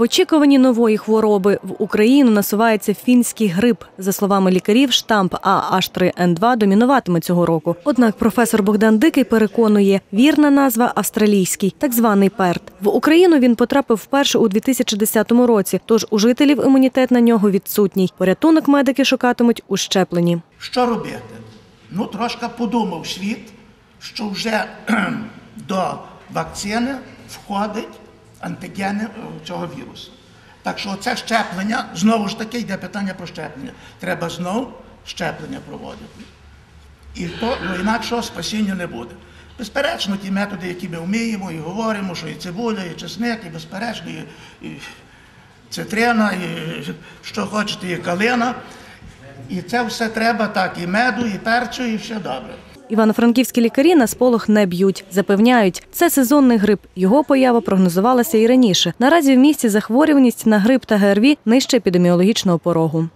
В очікуванні нової хвороби в Україну насувається фінський грип. За словами лікарів, штамп AH3N2 домінуватиме цього року. Однак професор Богдан Дикий переконує, вірна назва австралійський, так званий перт. В Україну він потрапив вперше у 2010 році. Тож у жителів імунітет на нього відсутній. Порятунок медики шукатимуть у щепленні. Що робити? Ну, трошки подумав світ, що вже до вакцини входить антигени цього вірусу. Так що це щеплення, знову ж таки, йде питання про щеплення. Треба знову щеплення проводити. І то ну, інакшого спасіння не буде. Безперечно, ті методи, які ми вміємо і говоримо, що і цибуля, і чесник, і безперечно, і, і цитрина, і що хочете, і калина. І це все треба так, і меду, і перцю, і все добре. Івано-франківські лікарі на сполох не б'ють. Запевняють, це сезонний грип. Його поява прогнозувалася і раніше. Наразі в місті захворюваність на грип та ГРВІ нижче епідеміологічного порогу.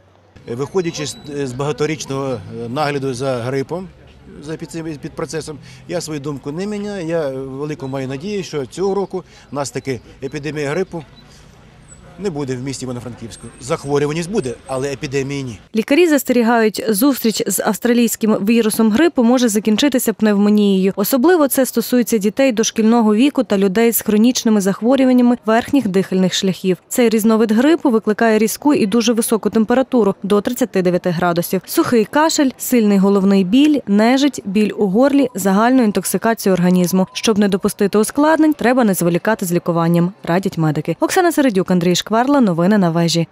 Виходячи з- з багаторічного е, нагляду за грипом, за під, цим- під процесом, я свою думку не міняю. Я велику маю надію, що цього року у нас таки епідемія грипу не буде в місті Івано-Франківську. Захворюваність буде, але епідемії ні. Лікарі застерігають, зустріч з австралійським вірусом грипу може закінчитися пневмонією. Особливо це стосується дітей дошкільного віку та людей з хронічними захворюваннями верхніх дихальних шляхів. Цей різновид грипу викликає різку і дуже високу температуру до 39 градусів. Сухий кашель, сильний головний біль, нежить, біль у горлі, загальну інтоксикацію організму. Щоб не допустити ускладнень, треба не зволікати з лікуванням, радять медики. Оксана Середюк, Андрій Шкварла. Новини на вежі.